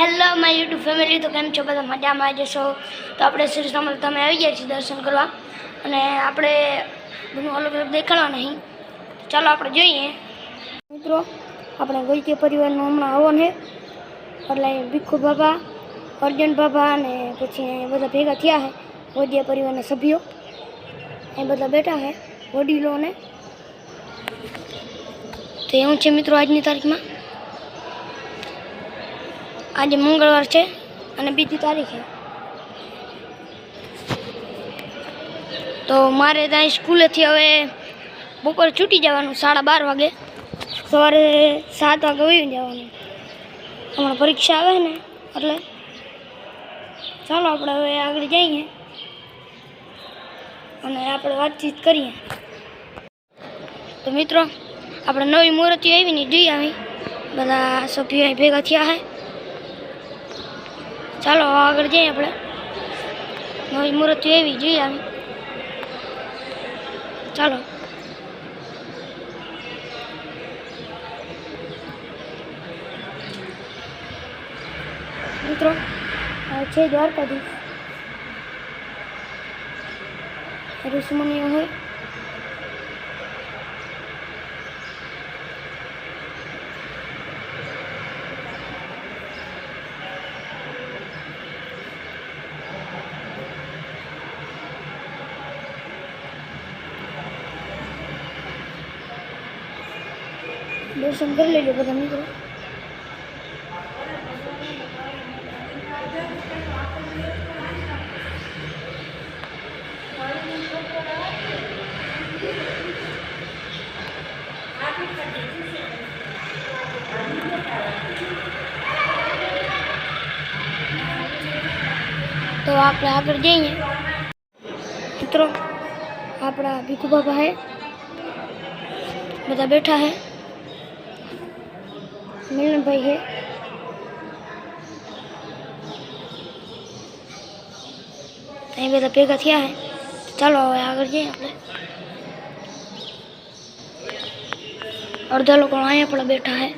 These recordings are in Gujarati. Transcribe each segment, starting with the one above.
હેલો માય યુટ્યુબ ફેમિલી તો કેમ છો? બધા મજામાં આવી જશો તો આપણે શ્રી સમલ તમે આવી ગયા છીએ દર્શન કરવા. અને આપણે બધું અલગ અલગ દેખાડવા નહીં ચાલો આપણે જોઈએ. મિત્રો, આપણે ગોઈતી પરિવારનો હમણાં હવન છે એટલે ભીખુ બાબા, અર્જન બાબા અને પછી બધા ભેગા થયા છે ગોદિયા પરિવારના સભ્યો. એ બધા બેઠા છે વડીલોને. તો એવું છે મિત્રો આજની તારીખમાં? આજે મંગળવાર છે અને બીજી તારીખે. તો મારે ત્યાં સ્કૂલેથી હવે બપોરે છૂટી જવાનું, સાડા બાર વાગે. સવારે સાત વાગે વહી જવાનું. હમણાં પરીક્ષા આવે ને, એટલે ચાલો આપણે હવે આગળ જઈએ અને આપણે વાતચીત કરીએ. તો મિત્રો, આપણે નવી મૂર્તિ આવીને જોઈ આવી. બધા સભ્યો ભેગા થયા છે ચાલો આગળ જઈએ આપણે. નવી મુહૂર્ત એવી જોઈએ આવી ચાલો. મિત્રો છે દ્વારકાધીશ. ઋષિમુનિઓ હોય. દર્શન કરી લેજો બધા મિત્રો તો આપણે આગળ જઈએ મિત્રો આપણા ભીખુ બાબા હે બધા બેઠા હે મિલનભાઈ છે અહીં બધા ભેગા થયા છે ચાલો હવે આગળ જઈએ આપણે અડધા લોકો અહીંયા પણ બેઠા છે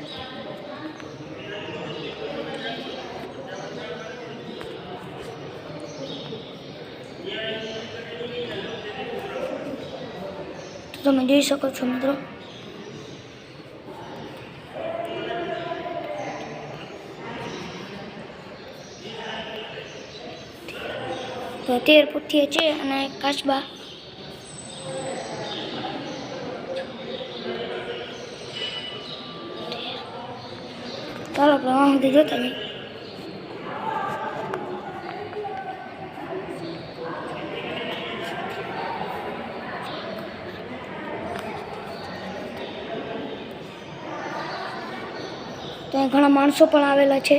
તો તમે જોઈ શકો છો મિત્રો તો તેર પુઠ્ઠીએ છે અને કાચબા. ચાલો પ્રવાહ સુધી જોતા તમે ત્યાં ઘણા માણસો પણ આવેલા છે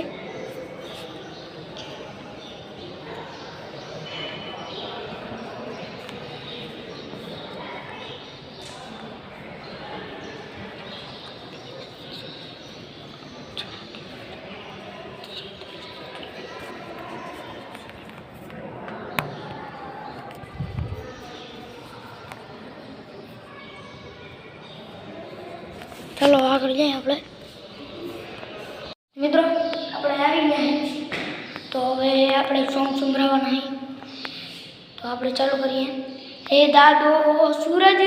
ચાલો આગળ જઈએ આપણે. મિત્રો, આપણે આવી ગયા તો હવે આપણે સોંગ સંભળાવવાના તો આપણે ચાલુ કરીએ. હે દાદો, સૂરજ!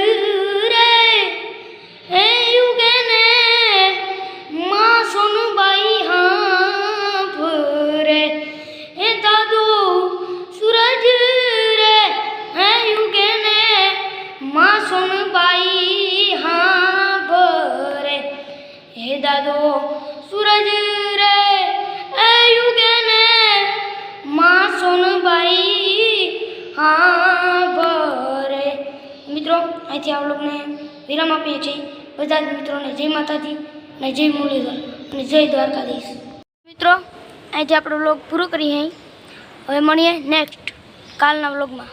દાદો, સૂરજ રે, એ યુગે ને માં સોનબાઈ હા ભરે. મિત્રો, અહીંથી આ લોકોને વિરામ આપીએ છીએ. બધા જ મિત્રોને જય માતાજી અને જય મુરલીધર અને જય દ્વારકાધીશ. મિત્રો, અહીંથી આપણો વ્લોગ પૂરો કરીએ. હવે મળીએ નેક્સ્ટ કાલના વ્લોગમાં.